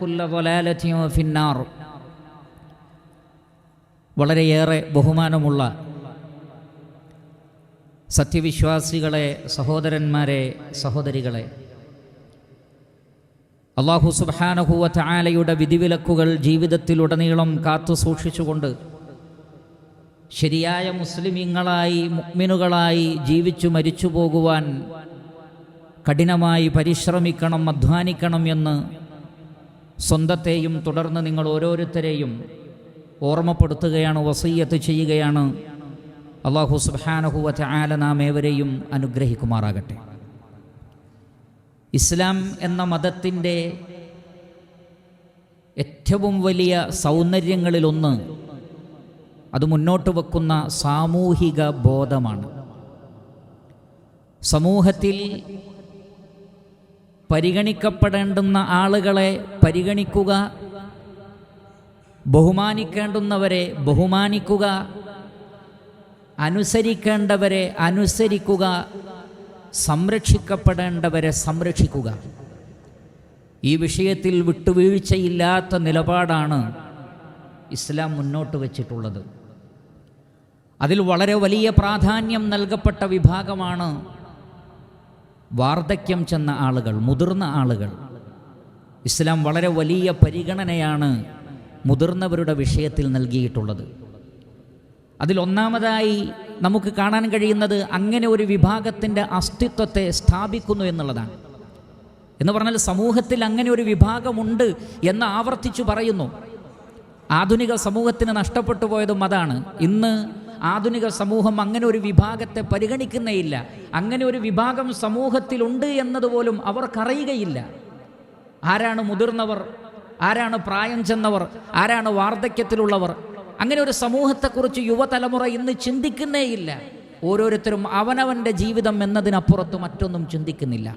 കുല്ല തൊലാലറ്റിയോ ഫിന്നാർ. വളരെയേറെ ബഹുമാനമുള്ള സത്യവിശ്വാസികളെ സഹോദരന്മാരെ സഹോദരികളെ. അള്ളാഹു സുബാനഹുവ ചായാലയുടെ വിധിവിലക്കുകൾ ജീവിതത്തിലുടനീളം കാത്തു സൂക്ഷിച്ചുകൊണ്ട് ശരിയായ മുസ്ലിമീങ്ങളായി മുക്മിനുകളായി ജീവിച്ചു മരിച്ചു പോകുവാൻ കഠിനമായി പരിശ്രമിക്കണം അധ്വാനിക്കണം എന്ന് സ്വന്തത്തെയും തുടർന്ന് നിങ്ങൾ ഓരോരുത്തരെയും ഓർമ്മപ്പെടുത്തുകയാണ് വസയ്യത്ത് ചെയ്യുകയാണ്. അള്ളാഹു സുബാനഹു ആല നാം ഏവരെയും അനുഗ്രഹിക്കുമാറാകട്ടെ. ഇസ്ലാം എന്ന മതത്തിന്റെ ഏറ്റവും വലിയ സൗന്ദര്യങ്ങളിലൊന്ന് അത് മുന്നോട്ട് വെക്കുന്ന സാമൂഹിക ബോധമാണ്. സമൂഹത്തിൽ പരിഗണിക്കപ്പെടേണ്ടുന്ന ആളുകളെ പരിഗണിക്കുക ബഹുമാനിക്കേണ്ടുന്നവരെ ബഹുമാനിക്കുക അനുസരിക്കേണ്ടവരെ അനുസരിക്കുക സംരക്ഷിക്കപ്പെടേണ്ടവരെ സംരക്ഷിക്കുക. ഈ വിഷയത്തിൽ വിട്ടുവീഴ്ചയില്ലാത്ത നിലപാടാണ് ഇസ്ലാം മുന്നോട്ട് വച്ചിട്ടുള്ളത്. അതിൽ വളരെ വലിയ പ്രാധാന്യം നൽകപ്പെട്ട വിഭാഗമാണ് വാർദ്ധക്യം ചെന്ന ആളുകൾ മുതിർന്ന ആളുകൾ. ഇസ്ലാം വളരെ വലിയ പരിഗണനയാണ് മുതിർന്നവരുടെ വിഷയത്തിൽ നൽകിയിട്ടുള്ളത്. അതിലൊന്നാമതായി നമുക്ക് കാണാൻ കഴിയുന്നത് അങ്ങനെ ഒരു വിഭാഗത്തിന്റെ അസ്തിത്വത്തെ സ്ഥാപിക്കുന്നു എന്നുള്ളതാണ്. എന്ന് പറഞ്ഞാൽ സമൂഹത്തിൽ അങ്ങനെ ഒരു വിഭാഗമുണ്ട് എന്ന് ആവർത്തിച്ചു പറയുന്നു. ആധുനിക സമൂഹത്തിന് നഷ്ടപ്പെട്ടു പോയതും അതാണ്. ഇന്ന് ആധുനിക സമൂഹം അങ്ങനെ ഒരു വിഭാഗത്തെ പരിഗണിക്കുന്നേയില്ല. അങ്ങനെ ഒരു വിഭാഗം സമൂഹത്തിലുണ്ട് എന്നതുപോലും അവർക്കറിയുകയില്ല. ആരാണ് മുതിർന്നവർ? ആരാണ് പ്രായം ചെന്നവർ? ആരാണ് വാർദ്ധക്യത്തിലുള്ളവർ? അങ്ങനെ ഒരു സമൂഹത്തെക്കുറിച്ച് യുവതലമുറ ഇന്ന് ചിന്തിക്കുന്നേയില്ല. ഓരോരുത്തരും അവനവന്റെ ജീവിതം എന്നതിനപ്പുറത്ത് മറ്റൊന്നും ചിന്തിക്കുന്നില്ല.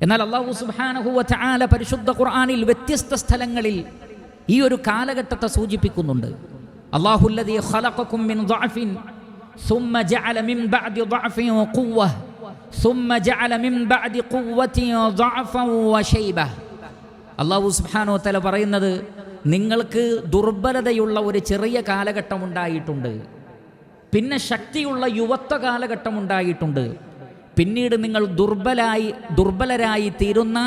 എന്നാൽ അള്ളാഹു സുബാനഹുവ ചാല പരിശുദ്ധ ഖുർആാനിൽ വ്യത്യസ്ത സ്ഥലങ്ങളിൽ ഈ ഒരു കാലഘട്ടത്തെ സൂചിപ്പിക്കുന്നുണ്ട്. അള്ളാഹു الذي خلقكم من ضعف ثم جعل من بعد ضعف قوه ثم جعل من بعد قوه ضعفا وشيبة അള്ളാഹു സുബ്ഹാനഹു വതആല പറയുന്നത് നിങ്ങൾക്ക് ദുർബലതയുള്ള ഒരു ചെറിയ കാലഘട്ടം ഉണ്ടായിട്ടുണ്ട്. പിന്നെ ശക്തിയുള്ള യുവത്വ കാലഘട്ടം ഉണ്ടായിട്ടുണ്ട്. പിന്നീട് നിങ്ങൾ ദുർബലായി ദുർബലരായി തീരുന്ന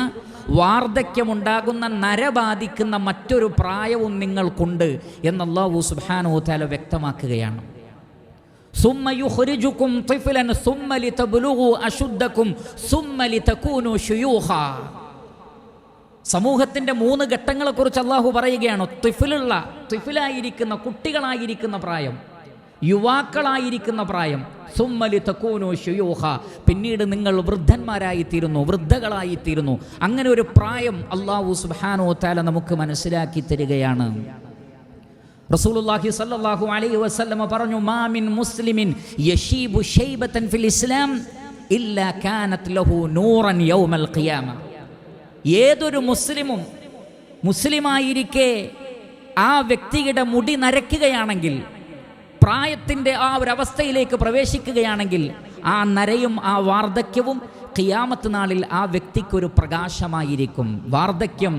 വാർദ്ധക്യമുണ്ടാകുന്ന നര ബാധിക്കുന്ന മറ്റൊരു പ്രായവും നിങ്ങൾക്കുണ്ട് എന്നല്ലാഹു സുബാനോ താല വ്യക്തമാക്കുകയാണ് ثم يخرجكم طفلا ثم لتبلغوا أشدكم ثم لتكونوا شيوخا സമൂഹത്തിൻ്റെ മൂന്ന് ഘട്ടങ്ങളെക്കുറിച്ച് അള്ളാഹു പറയുകയാണ് ത്രിഫിലുള്ള ത്രിഫിലായിരിക്കുന്ന കുട്ടികളായിരിക്കുന്ന പ്രായം യുവാക്കളായിരിക്കുന്ന പ്രായം. സുമ്മലി തക്കൂനു ഷുയൂഹ പിന്നീട് നിങ്ങൾ വൃദ്ധന്മാരായിത്തീരുന്നു വൃദ്ധകളായിത്തീരുന്നു. അങ്ങനെ ഒരു പ്രായം അള്ളാഹു സുബാനോ താല നമുക്ക് മനസ്സിലാക്കി തരികയാണ്. റസൂലുള്ളാഹി അലൈഹി പറഞ്ഞു മാമിൻ മുസ്ലിമിൻ യശീബു ഫിൽ ഇസ്ലാം ഇല്ലാ ലഹു നൂറൻ യൗമൽ ഖിയാമ. ഏതൊരു മുസ്ലിമും മുസ്ലിമായിരിക്കെ ആ വ്യക്തിയുടെ മുടി നരയ്ക്കുകയാണെങ്കിൽ പ്രായത്തിന്റെ ആ ഒരു അവസ്ഥയിലേക്ക് പ്രവേശിക്കുകയാണെങ്കിൽ ആ നരയും ആ വാർദ്ധക്യവും ഖിയാമത്ത് നാളിൽ ആ വ്യക്തിക്കൊരു പ്രകാശമായിരിക്കും. വാർദ്ധക്യം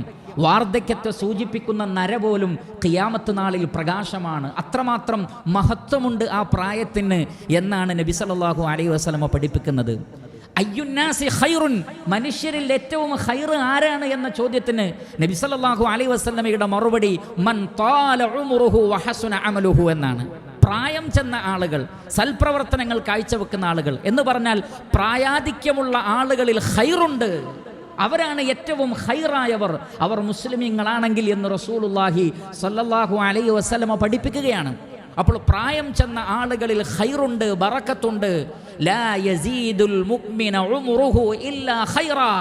വാർദ്ധക്യത്തെ സൂചിപ്പിക്കുന്ന നര പോലും ഖിയാമത്ത് നാളിൽ പ്രകാശമാണ്. അത്രമാത്രം മഹത്വമുണ്ട് ആ പ്രായത്തിന് എന്നാണ് നബി സല്ലല്ലാഹു അലൈഹി വസ്ലമ പഠിപ്പിക്കുന്നത്. അയ്യുന്നാസി ഹൈറുൻ മനുഷ്യരിൽ ഏറ്റവും ഹൈർ ആരാണ് എന്ന ചോദ്യത്തിന് നബി സല്ലല്ലാഹു അലൈഹി വസ്ലമയുടെ മറുപടി മൻ താല അമലുഹു എന്നാണ്. പ്രായം ചെന്ന ആളുകൾ സൽപ്രവർത്തനങ്ങൾ കാഴ്ചവെക്കുന്ന ആളുകൾ എന്ന് പറഞ്ഞാൽ പ്രായാധിക്യമുള്ള ആളുകളിൽ ഹൈറുണ്ട് അവരാണ് ഏറ്റവും ഹൈറായവർ അവർ മുസ്ലിമീങ്ങളാണെങ്കിൽ എന്ന് റസൂലുല്ലാഹി സല്ലല്ലാഹു അലൈ വസല്ലമ പഠിപ്പിക്കുകയാണ്. അപ്പോൾ പ്രായം ചെന്ന ആളുകളിൽ ഹൈറുണ്ട് ബറക്കത്തുണ്ട്. ലാ യസീദുൽ മുഅ്മിന ഉംറുഹു ഇല്ലാ ഖൈറാ.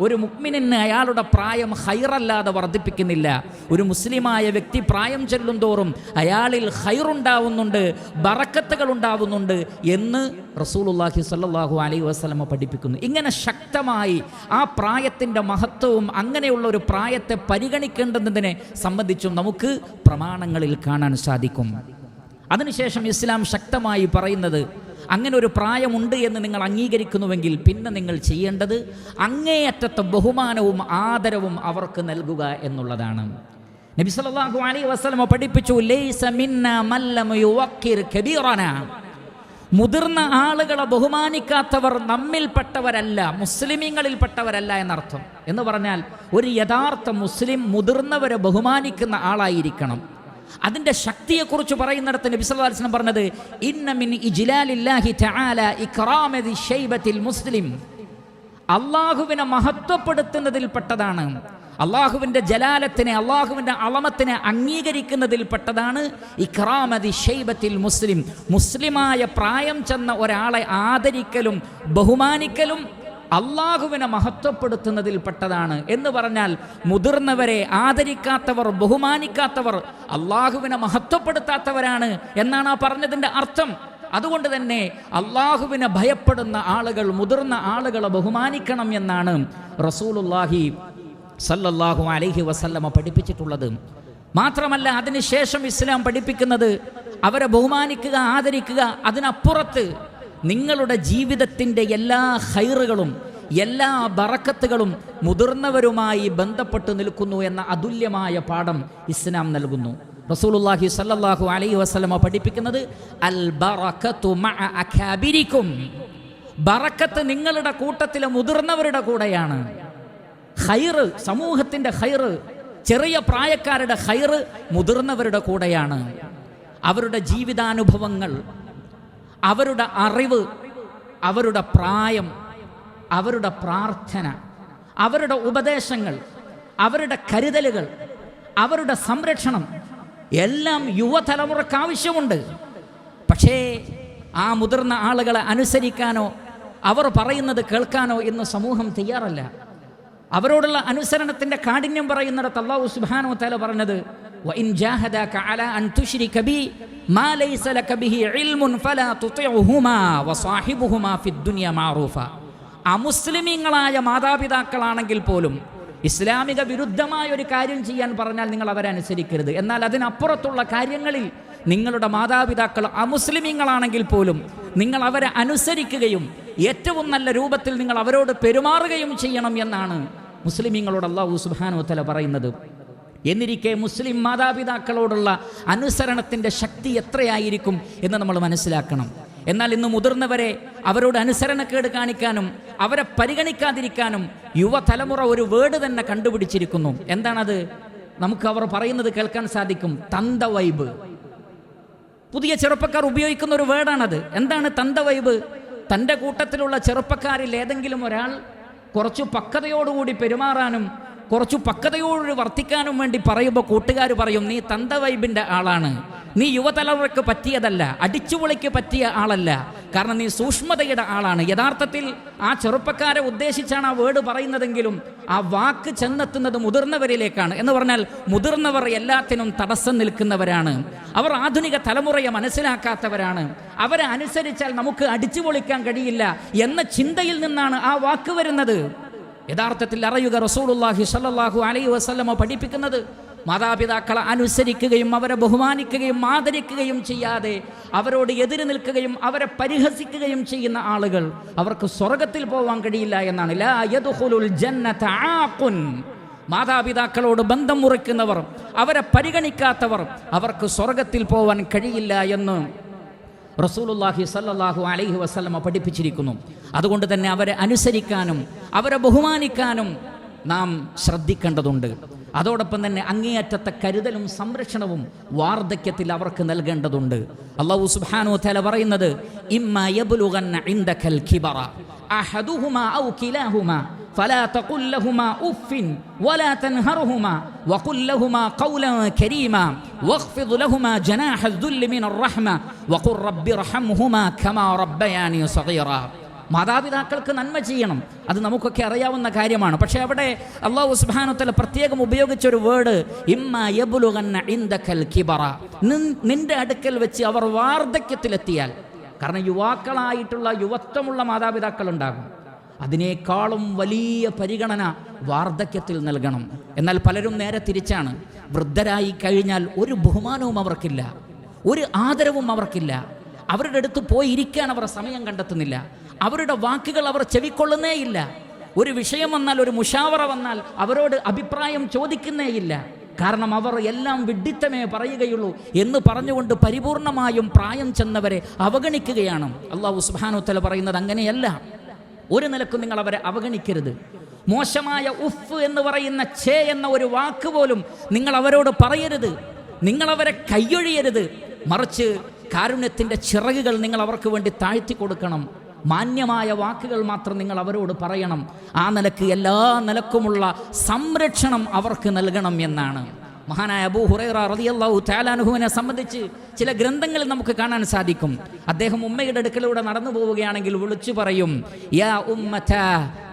ഒരു മുക്മിനിന് അയാളുടെ പ്രായം ഹൈറല്ലാതെ വർദ്ധിപ്പിക്കുന്നില്ല. ഒരു മുസ്ലിമായ വ്യക്തി പ്രായം ചെല്ലും തോറും അയാളിൽ ഹൈറുണ്ടാവുന്നുണ്ട് ബറക്കത്തുകൾ ഉണ്ടാവുന്നുണ്ട് എന്ന് റസൂലുല്ലാഹി സല്ലാഹു അലൈഹി വസ്ലമ പഠിപ്പിക്കുന്നു. ഇങ്ങനെ ശക്തമായി ആ പ്രായത്തിന്റെ മഹത്വവും അങ്ങനെയുള്ള ഒരു പ്രായത്തെ പരിഗണിക്കേണ്ടതിനെ സംബന്ധിച്ചും നമുക്ക് പ്രമാണങ്ങളിൽ കാണാൻ സാധിക്കും. അതിനുശേഷം ഇസ്ലാം ശക്തമായി പറയുന്നത് അങ്ങനെ ഒരു പ്രായമുണ്ട് എന്ന് നിങ്ങൾ അംഗീകരിക്കുന്നുവെങ്കിൽ പിന്നെ നിങ്ങൾ ചെയ്യേണ്ടത് അങ്ങേയറ്റത്തെ ബഹുമാനവും ആദരവും അവർക്ക് നൽകുക എന്നുള്ളതാണ്. നബി സല്ലല്ലാഹു അലൈഹി വസല്ലമ പഠിപ്പിച്ചു ലൈസ മിന്ന മല്ലം യുവക്കിർ കബീറന. മുതിർന്ന ആളുകളെ ബഹുമാനിക്കാത്തവർ നമ്മിൽപ്പെട്ടവരല്ല മുസ്ലിമീങ്ങളിൽപ്പെട്ടവരല്ല എന്നർത്ഥം. എന്ന് പറഞ്ഞാൽ ഒരു യഥാർത്ഥ മുസ്ലിം മുതിർന്നവരെ ബഹുമാനിക്കുന്ന ആളായിരിക്കണം. അതിന്റെ ശക്തിയെക്കുറിച്ച് പറയുന്നിടത്ത് നബി അലൈഹി വസല്ലം പറഞ്ഞത് ഇന്ന മിൻ ഇജ്ലാലില്ലാഹി തആല ഇക്റാമതി ഷൈബത്തിൽ മുസ്ലിം. അള്ളാഹുവിനെ മഹത്വപ്പെടുത്തുന്നതിൽപ്പെട്ടതാണ്. അള്ളാഹുവിന്റെ ജലാലത്തിനെ അള്ളാഹുവിന്റെ അളമത്തിനെ അംഗീകരിക്കുന്നതിൽപ്പെട്ടതാണ് ഇക്രാമതി ഷൈബത്തിൽ മുസ്ലിം. മുസ്ലിമായ പ്രായം ചെന്ന ഒരാളെ ആദരിക്കലും ബഹുമാനിക്കലും അള്ളാഹുവിനെ മഹത്വപ്പെടുത്തുന്നതിൽ പെട്ടതാണ് എന്ന് പറഞ്ഞാൽ മുതിർന്നവരെ ആദരിക്കാത്തവർ ബഹുമാനിക്കാത്തവർ അള്ളാഹുവിനെ മഹത്വപ്പെടുത്താത്തവരാണ് എന്നാണ് ആ പറഞ്ഞതിന്റെ അർത്ഥം. അതുകൊണ്ട് തന്നെ അള്ളാഹുവിനെ ഭയപ്പെടുന്ന ആളുകൾ മുതിർന്ന ആളുകളെ ബഹുമാനിക്കണം എന്നാണ് റസൂലുല്ലാഹി സല്ലല്ലാഹു അലൈഹി വസല്ലമ പഠിപ്പിച്ചിട്ടുള്ളത്. മാത്രമല്ല അതിനുശേഷം ഇസ്ലാം പഠിപ്പിക്കുന്നത് അവരെ ബഹുമാനിക്കുക ആദരിക്കുക അതിനപ്പുറത്ത് നിങ്ങളുടെ ജീവിതത്തിന്റെ എല്ലാ ഹൈറുകളും എല്ലാ ബറക്കത്തുകളും മുതിർന്നവരുമായി ബന്ധപ്പെട്ട് നിൽക്കുന്നു എന്ന അതുല്യമായ പാഠം ഇസ്ലാം നൽകുന്നു. റസൂലുള്ളാഹി സല്ലല്ലാഹു അലൈഹി വസല്ലമ പഠിപ്പിക്കുന്നത് അൽ ബറക്കത്തു ബറക്കത്ത് നിങ്ങളുടെ കൂട്ടത്തിലെ മുതിർന്നവരുടെ കൂടെയാണ്. ഹൈറ് സമൂഹത്തിന്റെ ഹൈറ് ചെറിയ പ്രായക്കാരുടെ ഹൈറ് മുതിർന്നവരുടെ കൂടെയാണ്. അവരുടെ ജീവിതാനുഭവങ്ങൾ അവരുടെ അറിവ് അവരുടെ പ്രായം അവരുടെ പ്രാർത്ഥന അവരുടെ ഉപദേശങ്ങൾ അവരുടെ കരുതലുകൾ അവരുടെ സംരക്ഷണം എല്ലാം യുവതലമുറക്ക് ആവശ്യമുണ്ട്. പക്ഷേ ആ മുതിർന്ന ആളുകളെ അനുസരിക്കാനോ അവർ പറയുന്നത് കേൾക്കാനോ ഇന്ന് സമൂഹം തയ്യാറല്ല. അവരോടുള്ള അനുസരണത്തിന്റെ കാഠിന്യം പറയുന്നിടത്ത് അള്ളാഹു സുബാനോ തല പറഞ്ഞത് മഅറൂഫ അമുസ്ലിമീങ്ങളായ മാതാപിതാക്കളാണെങ്കിൽ പോലും ഇസ്ലാമിക വിരുദ്ധമായ ഒരു കാര്യം ചെയ്യാൻ പറഞ്ഞാൽ നിങ്ങൾ അവരെ അനുസരിക്കരുത്. എന്നാൽ അതിനപ്പുറത്തുള്ള കാര്യങ്ങളിൽ നിങ്ങളുടെ മാതാപിതാക്കൾ അമുസ്ലിമീങ്ങളാണെങ്കിൽ പോലും നിങ്ങൾ അവരെ അനുസരിക്കുകയും ഏറ്റവും നല്ല രൂപത്തിൽ നിങ്ങൾ അവരോട് പെരുമാറുകയും ചെയ്യണം എന്നാണ് മുസ്ലിമീങ്ങളോട് അള്ളാഹു സുബാനോത്തല തല പറയുന്നത്. എന്നിരിക്കെ മുസ്ലിം മാതാപിതാക്കളോടുള്ള അനുസരണത്തിന്റെ ശക്തി എത്രയായിരിക്കും എന്ന് നമ്മൾ മനസ്സിലാക്കണം. എന്നാൽ ഇന്ന് മുതിർന്നവരെ അവരോട് അനുസരണക്കേട് കാണിക്കാനും അവരെ പരിഗണിക്കാതിരിക്കാനും യുവതലമുറ ഒരു വേർഡ് തന്നെ കണ്ടുപിടിച്ചിരിക്കുന്നു. എന്താണത്? നമുക്ക് അവർ പറയുന്നത് കേൾക്കാൻ സാധിക്കും തന്ത വൈബ്. പുതിയ ചെറുപ്പക്കാർ ഉപയോഗിക്കുന്ന ഒരു വേർഡാണത്. എന്താണ് തന്ത വൈബ്? തന്റെ കൂട്ടത്തിലുള്ള ചെറുപ്പക്കാരിൽ ഏതെങ്കിലും ഒരാൾ കുറച്ചു പക്വതയോടുകൂടി പെരുമാറാനും കുറച്ചു പക്വതയോട് വർത്തിക്കാനും വേണ്ടി പറയുമ്പോൾ കൂട്ടുകാർ പറയും നീ തന്ത വൈബിന്റെ ആളാണ്. നീ യുവതലമുറയ്ക്ക് പറ്റിയതല്ല അടിച്ചുപൊളിക്ക് പറ്റിയ ആളല്ല. കാരണം നീ സൂക്ഷ്മതയുടെ ആളാണ്. യഥാർത്ഥത്തിൽ ആ ചെറുപ്പക്കാരെ ഉദ്ദേശിച്ചാണ് ആ വേർഡ് പറയുന്നതെങ്കിലും ആ വാക്ക് ചെന്നെത്തുന്നത് മുതിർന്നവരിലേക്കാണ്. എന്ന് പറഞ്ഞാൽ മുതിർന്നവർ എല്ലാത്തിനും തടസ്സം നിൽക്കുന്നവരാണ്. അവർ ആധുനിക തലമുറയെ മനസ്സിലാക്കാത്തവരാണ്. അവരെ അനുസരിച്ചാൽ നമുക്ക് അടിച്ചുപൊളിക്കാൻ കഴിയില്ല എന്ന ചിന്തയിൽ നിന്നാണ് ആ വാക്ക് വരുന്നത്. യഥാർത്ഥത്തിൽ അറിയുക റസൂലുള്ളാഹി സല്ലാഹു അലൈ വസല്ലമ പഠിപ്പിക്കുന്നത് മാതാപിതാക്കളെ അനുസരിക്കുകയും അവരെ ബഹുമാനിക്കുകയും ആദരിക്കുകയും ചെയ്യാതെ അവരോട് എതിര് നിൽക്കുകയും അവരെ പരിഹസിക്കുകയും ചെയ്യുന്ന ആളുകൾ അവർക്ക് സ്വർഗത്തിൽ പോവാൻ കഴിയില്ല എന്നാണ്. മാതാപിതാക്കളോട് ബന്ധം മുറിക്കുന്നവർ അവരെ പരിഗണിക്കാത്തവർ അവർക്ക് സ്വർഗത്തിൽ പോവാൻ കഴിയില്ല എന്ന്. റസൂലുല്ലാഹി സല്ലല്ലാഹു അലൈഹി വസല്ലമ പഠിപ്പിച്ചിരിക്കുന്നു. അതുകൊണ്ട് തന്നെ അവരെ അനുസരിക്കാനും അവരെ ബഹുമാനിക്കാനും നാം ശ്രദ്ധിക്കേണ്ടതുണ്ട്. അതോടൊപ്പം തന്നെ അങ്ങേയറ്റത്തെ കരുതലും സംരക്ഷണവും വാർദ്ധക്യത്തിൽ അവർക്ക് നൽകേണ്ടതുണ്ട്. അള്ളാഹു സുബ്ഹാനഹു വതആല പറയുന്നത് ഇമ്മ യബ്ലുഗന്ന ഇൻദകൽ കിബറ അഹദുഹുമാ ഔ കിലാഹുമാ فلا تقل لهما اف ولا تنهرهما وقل لهما قولا كريما واخفض لهما جناح الذل من الرحمه وقل رب ارحمهما كما ربياني صغيرا മാതാപിതാക്കൾക്ക് നന്മ ചെയ്യണം അത് നമുക്കൊക്കെ അറിയാവുന്ന കാര്യമാണ് പക്ഷേ അവിടെ അള്ളാഹു സുബാനുത്തല പ്രത്യേകം ഉപയോഗിച്ച ഒരു വേർഡ് ഇമ്മ യബുലുഗന്ന ഇൻദക്കൽ കിബറ നിൻ- നിന്റെ അടുക്കൽ വെച്ച് അവർ വാർദ്ധക്യത്തിലെത്തിയാൽ കാരണം യുവാക്കളായിട്ടുള്ള യുവത്വമുള്ള മാതാപിതാക്കൾ ഉണ്ടാകും അതിനേക്കാളും വലിയ പരിഗണന വാർദ്ധക്യത്തിൽ നൽകണം. എന്നാൽ പലരും നേരെ തിരിച്ചാണ്. വൃദ്ധരായി കഴിഞ്ഞാൽ ഒരു ബഹുമാനവും അവർക്കില്ല. ഒരു ആദരവും അവർക്കില്ല. അവരുടെ അടുത്ത് പോയി ഇരിക്കാൻ അവർ സമയം കണ്ടെത്തുന്നില്ല. അവരുടെ വാക്കുകൾ അവർ ചെവിക്കൊള്ളുന്നേയില്ല ഒരു വിഷയം വന്നാൽ ഒരു മുഷാവറ വന്നാൽ അവരോട് അഭിപ്രായം ചോദിക്കുന്നേയില്ല കാരണം അവർ എല്ലാം വിഡിത്തമേ പറയുകയുള്ളൂ എന്ന് പറഞ്ഞുകൊണ്ട് പരിപൂർണമായും പ്രായം ചെന്നവരെ അവഗണിക്കുകയാണ്. അള്ളാഹു സുബാനുത്തല പറയുന്നത് അങ്ങനെയല്ല. ഒരു നിലക്കും നിങ്ങൾ അവരെ അവഗണിക്കരുത്. മോശമായ ഉഫ് എന്ന് പറയുന്ന ചേ എന്ന ഒരു വാക്ക് പോലും നിങ്ങൾ അവരോട് പറയരുത്. നിങ്ങൾ അവരെ കൈയൊഴിയരുത്. മറിച്ച് കാരുണ്യത്തിന്റെ ചിറകുകൾ നിങ്ങൾ അവർക്ക് വേണ്ടി താഴ്ത്തി കൊടുക്കണം. മാന്യമായ വാക്കുകൾ മാത്രം നിങ്ങൾ അവരോട് പറയണം. ആ നിലയ്ക്ക് എല്ലാ നിലക്കുമുള്ള സംരക്ഷണം അവർക്ക് നൽകണം എന്നാണ്. മഹാനായ അബൂ ഹുറൈറ റളിയല്ലാഹു താലാനുഹുവിനെ സംബന്ധിച്ച് ചില ഗ്രന്ഥങ്ങൾ നമുക്ക് കാണാൻ സാധിക്കും. അദ്ദേഹം ഉമ്മയുടെ അടുക്കലൂടെ നടന്നു പോവുകയാണെങ്കിൽ വിളിച്ചു പറയും യാ ഉമ്മത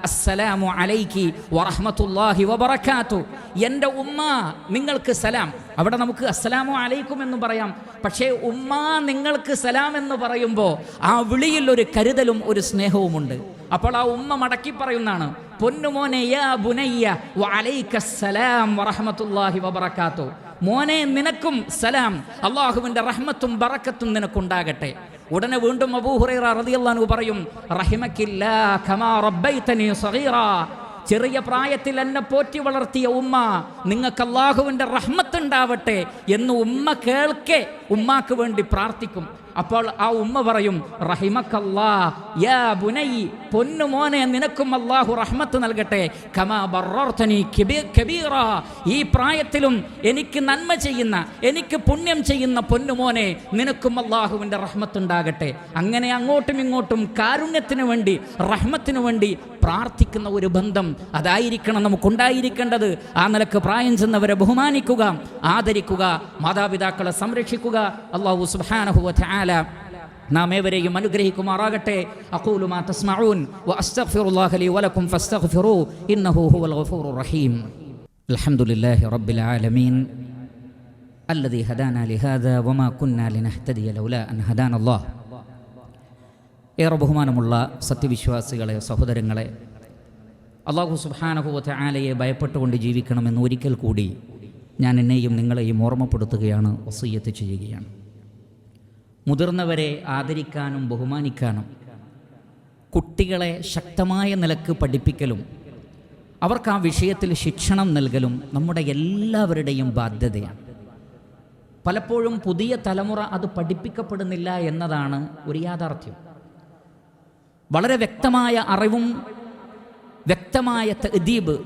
അസ്സലാമു അലൈക്കി വറഹ്മത്തുള്ളാഹി വബറകാതു എന്റെ ഉമ്മ നിങ്ങൾക്ക് സലാം. അവിടെ നമുക്ക് അസ്സലാമു അലൈക്കും എന്ന് പറയാം. പക്ഷേ ഉമ്മ നിങ്ങൾക്ക് സലാം എന്ന് പറയുമ്പോൾ ആ വിളിയിൽ ഒരു കരുതലും ഒരു സ്നേഹവുമുണ്ട്. അപ്പോൾ ആ ഉമ്മ മടക്കി പറയുന്നതാണ് പൊന്നുമോനെ യാ ബുനയ്യ വഅലൈക്കസ്സലാം വറഹ്മത്തുള്ളാഹി വബറകാതു മോനെ നിനക്കും സലാം അള്ളാഹുവിന്റെ റഹ്മത്തും ബറക്കത്തും നിനക്കുണ്ടാകട്ടെ. ഉടനെ വീണ്ടും അബൂഹുറൈറ റളിയല്ലാഹു പറയും റഹിമക്കില്ലാ കമാ റബ്ബൈതനി സഗീറ. ചെറിയ പ്രായത്തിൽ എന്നെ പോറ്റി വളർത്തിയ ഉമ്മ നിങ്ങൾക്ക് അള്ളാഹുവിന്റെ റഹ്മത്ത് ഉണ്ടാവട്ടെ എന്ന് ഉമ്മ കേൾക്കെ ഉമ്മാക്ക് വേണ്ടി പ്രാർത്ഥിക്കും. അപ്പോൾ ആ ഉമ്മ പറയും റഹിമക്കല്ലാ യാ ബുനൈ പൊന്നു മോനെ നിനക്കും അള്ളാഹു റഹ്മത്ത് നൽകട്ടെ. കമാ ബറർത്തനി ഈ പ്രായത്തിലും എനിക്ക് നന്മ ചെയ്യുന്ന എനിക്ക് പുണ്യം ചെയ്യുന്ന പൊന്നുമോനെ നിനക്കും അള്ളാഹുവിന്റെ റഹ്മത്ത് ഉണ്ടാകട്ടെ അങ്ങനെ അങ്ങോട്ടും ഇങ്ങോട്ടും കാരുണ്യത്തിന് വേണ്ടി റഹ്മത്തിനു വേണ്ടി പ്രാർത്ഥിക്കുന്ന ഒരു ബന്ധം അതായിരിക്കണം നമുക്കുണ്ടായിരിക്കേണ്ടത്. ആ നിലയ്ക്ക് പ്രായം ചെന്നവരെ ബഹുമാനിക്കുക ആദരിക്കുക മാതാപിതാക്കളെ സംരക്ഷിക്കുക. അള്ളാഹു സുബ്ഹാനഹു വതആല നാം ഏവരെയും അനുഗ്രഹിക്കുമാറാകട്ടെ അഖൂലു മാ തസ്മഊൻ വഅസ്തഗ്ഫിറുല്ലാഹ ലി വലക്കും ഫസ്തഗ്ഫിറൂ ഇന്നഹു ഹുവൽ ഗഫൂറുർ റഹീം അൽഹംദുലില്ലാഹി റബ്ബിൽ ആലമീൻ الذي هدانا لهذا وما كنا لنهتدي لولا أن هدانا الله ഏറെ ബഹുമാനമുള്ള സത്യവിശ്വാസികളെ സഹോദരങ്ങളെ അള്ളാഹു സുബാനഹുവത്തെ ആലയെ ഭയപ്പെട്ടുകൊണ്ട് ജീവിക്കണമെന്ന് ഒരിക്കൽ കൂടി ഞാൻ എന്നെയും നിങ്ങളെയും ഓർമ്മപ്പെടുത്തുകയാണ് വസീയത്ത് ചെയ്യുകയാണ് മുതിർന്നവരെ ആദരിക്കാനും ബഹുമാനിക്കാനും കുട്ടികളെ ശക്തമായ നിലയ്ക്ക് പഠിപ്പിക്കലും അവർക്ക് ആ വിഷയത്തിൽ ശിക്ഷണം നൽകലും നമ്മുടെ എല്ലാവരുടെയും ബാധ്യതയാണ്. പലപ്പോഴും പുതിയ തലമുറ അത് പഠിപ്പിക്കപ്പെടുന്നില്ല എന്നതാണ് ഒരു യാഥാർത്ഥ്യം. വളരെ വ്യക്തമായ അറിവും വ്യക്തമായ തദീബ്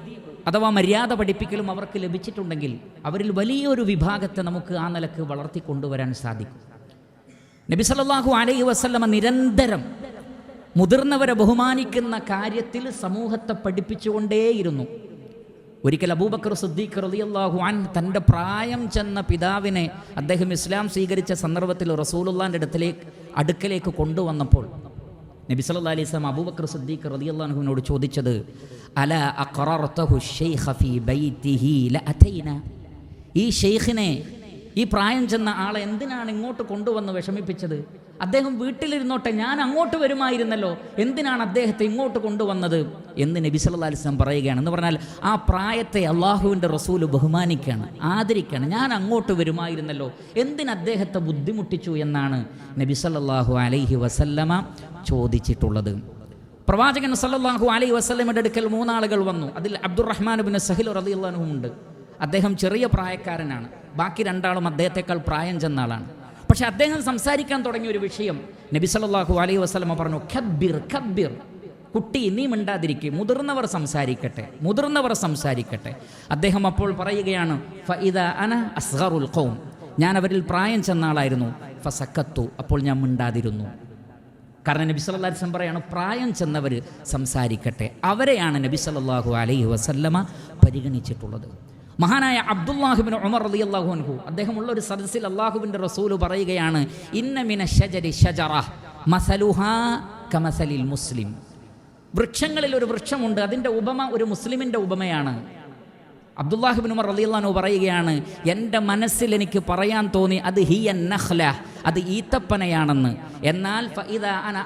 അഥവാ മര്യാദ പഠിപ്പിക്കലും അവർക്ക് ലഭിച്ചിട്ടുണ്ടെങ്കിൽ അവരിൽ വലിയൊരു വിഭാഗത്തെ നമുക്ക് ആ നിലയ്ക്ക് വളർത്തിക്കൊണ്ടുവരാൻ സാധിക്കും. നബി സല്ലല്ലാഹു അലൈഹി വസ്ലമ നിരന്തരം മുതിർന്നവരെ ബഹുമാനിക്കുന്ന കാര്യത്തിൽ സമൂഹത്തെ പഠിപ്പിച്ചുകൊണ്ടേയിരുന്നു. ഒരിക്കൽ അബൂബക്കർ സിദ്ദീഖ് റളിയല്ലാഹു അൻ തന്റെ പ്രായം ചെന്ന പിതാവിനെ അദ്ദേഹം ഇസ്ലാം സ്വീകരിച്ച സന്ദർഭത്തിൽ റസൂലുള്ളാന്റെ അടുത്തിലേക്ക് അടുക്കലേക്ക് കൊണ്ടുവന്നപ്പോൾ നബി സല്ലല്ലാഹു അലൈഹി വസല്ലം അബൂബക്കർ സിദ്ദീഖ് റളിയല്ലാഹുവിനോട് ചോദിച്ചത് അല അഖറർതഹു ഷൈഖ ഫീ ബൈതിഹി ലഅതൈന? ഈ ഷെയ്ഖിനെ ഈ പ്രായം ചെന്ന ആളെ എന്തിനാണ് ഇങ്ങോട്ട് കൊണ്ടുവന്ന് വിഷമിപ്പിച്ചത്? അദ്ദേഹം വീട്ടിലിരുന്നോട്ടെ ഞാൻ അങ്ങോട്ട് വരുമായിരുന്നല്ലോ. എന്തിനാണ് അദ്ദേഹത്തെ ഇങ്ങോട്ട് കൊണ്ടുവന്നത്? എന്ന് നബി വസല്ലം പറയുകയാണ്. എന്ന് പറഞ്ഞാൽ ആ പ്രായത്തെ അള്ളാഹുവിന്റെ റസൂൽ ബഹുമാനിക്കുകയാണ് ആദരിക്കുകയാണ് ഞാൻ അങ്ങോട്ട് വരുമായിരുന്നല്ലോ. എന്തിന് അദ്ദേഹത്തെ ബുദ്ധിമുട്ടിച്ചു എന്നാണ് നബി സല്ലല്ലാഹു അലൈഹി വസല്ലമ ചോദിച്ചിട്ടുള്ളത്. പ്രവാചകൻ സല്ലാഹു അലൈഹി വസല്ലമയുടെ അടുക്കൽ മൂന്നാളുകൾ വന്നു. അതിൽ അബ്ദുറഹ്മാൻ ബിൻ സഹിൽ റളിയല്ലാഹു ഉണ്ട് അദ്ദേഹം ചെറിയ പ്രായക്കാരനാണ്. ബാക്കി രണ്ടാളും അദ്ദേഹത്തെക്കാൾ പ്രായം ചെന്ന ആളാണ്. പക്ഷെ അദ്ദേഹം സംസാരിക്കാൻ തുടങ്ങിയ ഒരു വിഷയം നബി സല്ലല്ലാഹു അലൈഹി വസ്ലമ പറഞ്ഞു ഖബ്ബിർ ഖബ്ബിർ. കുട്ടി നീ മിണ്ടാതിരിക്കെ. മുതിർന്നവർ സംസാരിക്കട്ടെ. മുതിർന്നവർ സംസാരിക്കട്ടെ. അദ്ദേഹം അപ്പോൾ പറയുകയാണ് ഫഇദ അന അസ്ഗറുൽ ഖൗം. ഞാൻ അവരിൽ പ്രായം ചെന്ന ആളായിരുന്നു. ഫസക്കത്തു അപ്പോൾ ഞാൻ മിണ്ടാതിരുന്നു. കാരണം നബി വസല്ലം പറയാണ് പ്രായം ചെന്നവർ സംസാരിക്കട്ടെ. അവരെയാണ് നബി സല്ലല്ലാഹു അലൈഹി വസല്ലമ പരിഗണിച്ചിട്ടുള്ളത്. മഹാനായ അബ്ദുല്ലാഹിബിൻ ഉമർ റളിയല്ലാഹു അൻഹു. അദ്ദേഹമുള്ള ഒരു സദസ്സിൽ അള്ളാഹുവിന്റെ റസൂൽ പറയുകയാണ് ഇന്നമിന ഷജരി ഷജറ മസലുഹാ കമസലിൽ മുസ്ലിം. വൃക്ഷങ്ങളിൽ ഒരു വൃക്ഷമുണ്ട് അതിന്റെ ഉപമ ഒരു മുസ്ലിമിന്റെ ഉപമയാണ്. അബ്ദുല്ലാഹിബിൻ ഉമർ റളിയല്ലാഹു പറയുകയാണ് എന്റെ മനസ്സിൽ എനിക്ക് പറയാൻ തോന്നി അത് ഹിയൻ നഹ്ല അത് ഈത്തപ്പനയാണെന്ന്. എന്നാൽ അന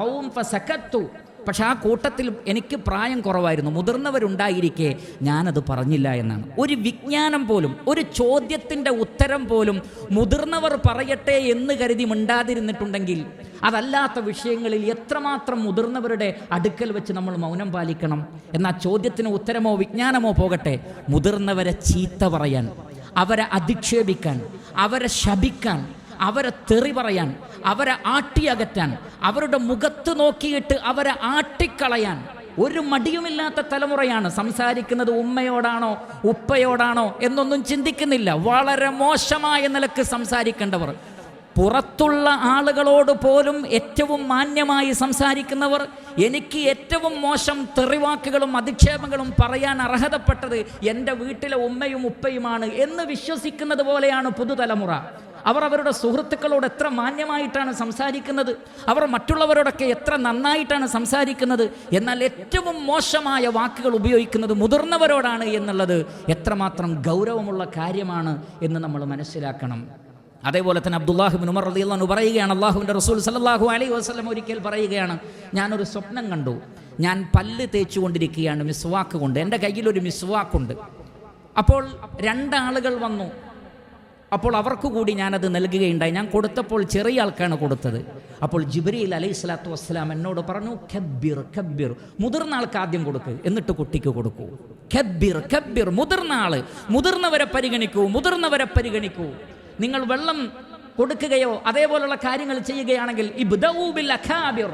ഖൗം ഫസക്കത്തു പക്ഷെ ആ കൂട്ടത്തിൽ എനിക്ക് പ്രായം കുറവായിരുന്നു. മുതിർന്നവരുണ്ടായിരിക്കെ ഞാനത് പറഞ്ഞില്ല എന്നാണ്. ഒരു വിജ്ഞാനം പോലും ഒരു ചോദ്യത്തിന്റെ ഉത്തരം പോലും മുതിർന്നവർ പറയട്ടെ എന്ന് കരുതി മിണ്ടാതിരുന്നിട്ടുണ്ടെങ്കിൽ അതല്ലാത്ത വിഷയങ്ങളിൽ എത്രമാത്രം മുതിർന്നവരുടെ അടുക്കൽ വെച്ച് നമ്മൾ മൗനം പാലിക്കണം? എന്നാൽ ചോദ്യത്തിന് ഉത്തരമോ വിജ്ഞാനമോ പോകട്ടെ? മുതിർന്നവരെ ചീത്ത പറയാൻ അവരെ അധിക്ഷേപിക്കാൻ അവരെ ശപിക്കാൻ അവരെ തെറി പറയാൻ അവരെ ആട്ടിയകറ്റാൻ അവരുടെ മുഖത്ത് നോക്കിയിട്ട് അവരെ ആട്ടിക്കളയാൻ ഒരു മടിയുമില്ലാത്ത തലമുറയാണ് സംസാരിക്കുന്നത് ഉമ്മയോടാണോ ഉപ്പയോടാണോ എന്നൊന്നും ചിന്തിക്കുന്നില്ല. വളരെ മോശമായ നിലയ്ക്ക് സംസാരിക്കേണ്ടവർ പുറത്തുള്ള ആളുകളോട് പോലും ഏറ്റവും മാന്യമായി സംസാരിക്കുന്നവർ എനിക്ക് ഏറ്റവും മോശം തെറിവാക്കുകളും അധിക്ഷേപങ്ങളും പറയാൻ അർഹതപ്പെട്ടത് എന്റെ വീട്ടിലെ ഉമ്മയും ഉപ്പയുമാണ് എന്ന് വിശ്വസിക്കുന്നത് പോലെയാണ് പുതുതലമുറ. അവർ അവരുടെ സുഹൃത്തുക്കളോട് എത്ര മാന്യമായിട്ടാണ് സംസാരിക്കുന്നത്? അവർ മറ്റുള്ളവരോടൊക്കെ എത്ര നന്നായിട്ടാണ് സംസാരിക്കുന്നത്? എന്നാൽ ഏറ്റവും മോശമായ വാക്കുകൾ ഉപയോഗിക്കുന്നത് മുതിർന്നവരോടാണ് എന്നുള്ളത് എത്രമാത്രം ഗൗരവമുള്ള കാര്യമാണ് എന്ന് നമ്മൾ മനസ്സിലാക്കണം. അതേപോലെ തന്നെ അബ്ദുല്ലാഹിബിൻ ഉമർ റളിയല്ലാഹു പറയുകയാണ് അള്ളാഹുവിന്റെ റസൂൽ സല്ലല്ലാഹു അലൈഹി വസ്ലം ഒരിക്കൽ പറയുകയാണ് ഞാനൊരു സ്വപ്നം കണ്ടു. ഞാൻ പല്ല് തേച്ചു കൊണ്ടിരിക്കുകയാണ് മിസ്വാക്ക് കൊണ്ട്. എന്റെ കയ്യിലൊരു മിസ്വാക്കുണ്ട്. അപ്പോൾ രണ്ടാളുകൾ വന്നു. അപ്പോൾ അവർക്ക് കൂടി ഞാനത് നൽകുകയുണ്ടായി. ഞാൻ കൊടുത്തപ്പോൾ ചെറിയ ആൾക്കാണ് കൊടുത്തത്. അപ്പോൾ ജിബ്രീൽ അലൈഹി സ്വലാത്തു വസ്സലാം എന്നോട് പറഞ്ഞു ഖബ്ബിർ ഖബ്ബിർ മുതിർന്ന ആൾക്ക് ആദ്യം കൊടുക്ക്. എന്നിട്ട് കുട്ടിക്ക് കൊടുക്കൂ. ഖബ്ബിർ ഖബ്ബിർ മുതിർന്ന ആൾ മുതിർന്നവരെ പരിഗണിക്കൂ മുതിർന്നവരെ പരിഗണിക്കൂ. നിങ്ങൾ വെള്ളം കൊടുക്കുകയോ അതേപോലുള്ള കാര്യങ്ങൾ ചെയ്യുകയാണെങ്കിൽ ഈ ബിൽ അഖാബിർ.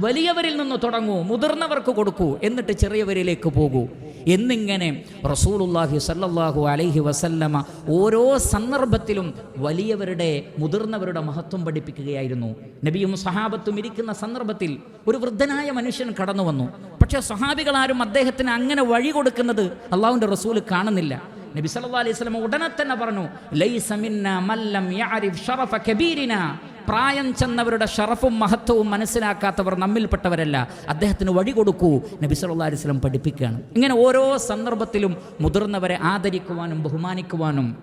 വലിയവരിൽ നിന്ന് തുടങ്ങൂ മുതിർന്നവർക്ക് കൊടുക്കൂ എന്നിട്ട് ചെറിയവരിലേക്ക് പോകൂ. എന്നിങ്ങനെ റസൂലുല്ലാഹി സല്ലാഹു അലൈഹി വസല്ലമ ഓരോ സന്ദർഭത്തിലും വലിയവരുടെ മുതിർന്നവരുടെ മഹത്വം പഠിപ്പിക്കുകയായിരുന്നു. നബിയും സഹാബത്തും ഇരിക്കുന്ന സന്ദർഭത്തിൽ ഒരു വൃദ്ധനായ മനുഷ്യൻ കടന്നു വന്നു പക്ഷേ സഹാബികളാരും അദ്ദേഹത്തിന് അങ്ങനെ വഴി കൊടുക്കുന്നത് അള്ളാഹുവിന്റെ റസൂൽ കാണുന്നില്ല. നബി സല്ലാ അലൈഹി സ്വലം ഉടനെ തന്നെ പറഞ്ഞു ലൈസ മിന്ന മല്ലം പ്രായം ചെന്നവരുടെ ഷറഫും മഹത്വവും മനസ്സിലാക്കാത്തവർ നമ്മിൽപ്പെട്ടവരല്ല. അദ്ദേഹത്തിന് വഴി കൊടുക്കൂ. നബി സല്ലല്ലാഹു അലൈഹി വസല്ലം പഠിപ്പിക്കുകയാണ്. ഇങ്ങനെ ഓരോ സന്ദർഭത്തിലും മുതിർന്നവരെ ആദരിക്കുവാനും ബഹുമാനിക്കുവാനും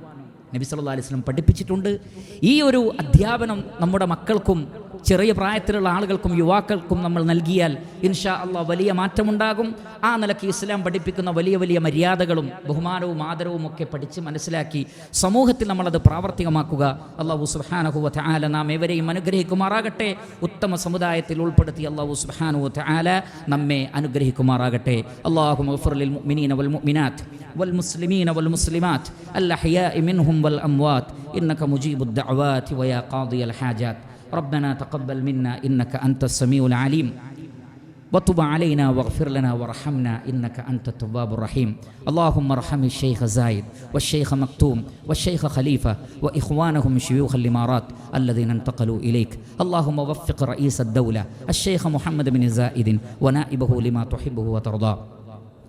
നബി സല്ലല്ലാഹു അലൈഹി വസല്ലം പഠിപ്പിച്ചിട്ടുണ്ട്. ഈ ഒരു അധ്യാപനം നമ്മുടെ മക്കൾക്കും ചെറിയ പ്രായത്തിലുള്ള ആളുകൾക്കും യുവാക്കൾക്കും നമ്മൾ നൽകിയാൽ ഇൻഷാ അള്ളാഹ് വലിയ മാറ്റമുണ്ടാകും ആ നിലയ്ക്ക് ഇസ്ലാം പഠിപ്പിക്കുന്ന വലിയ വലിയ മര്യാദകളും ബഹുമാനവും ആദരവും ഒക്കെ പഠിച്ച് മനസ്സിലാക്കി സമൂഹത്തിൽ നമ്മളത് പ്രാവർത്തികമാക്കുക അള്ളാഹു സുബ്ഹാനഹു ആല നാം ഏവരെയും അനുഗ്രഹിക്കുമാറാകട്ടെ ഉത്തമ സമുദായത്തിൽ ഉൾപ്പെടുത്തി അള്ളാഹു സുബ്ഹാനഹു ആല നമ്മെ അനുഗ്രഹിക്കുമാറാകട്ടെ അള്ളാഹു മഗ്ഫിർ മുഅ്മിനീന വൽ മുഅ്മിനാത്ത് والمسلمين والمسلمات الأحياء منهم والأموات إنك مجيب الدعوات ويا قاضي الحاجات ربنا تقبل منا إنك أنت السميع العليم. وتب علينا واغفر لنا وارحمنا إنك أنت التواب الرحيم. اللهم ارحم الشيخ زايد والشيخ مكتوم والشيخ خليفة وإخوانهم شيوخ الإمارات الذين انتقلوا إليك. اللهم وفق رئيس الدولة الشيخ محمد بن زايد ونائبه لما تحبه وترضاه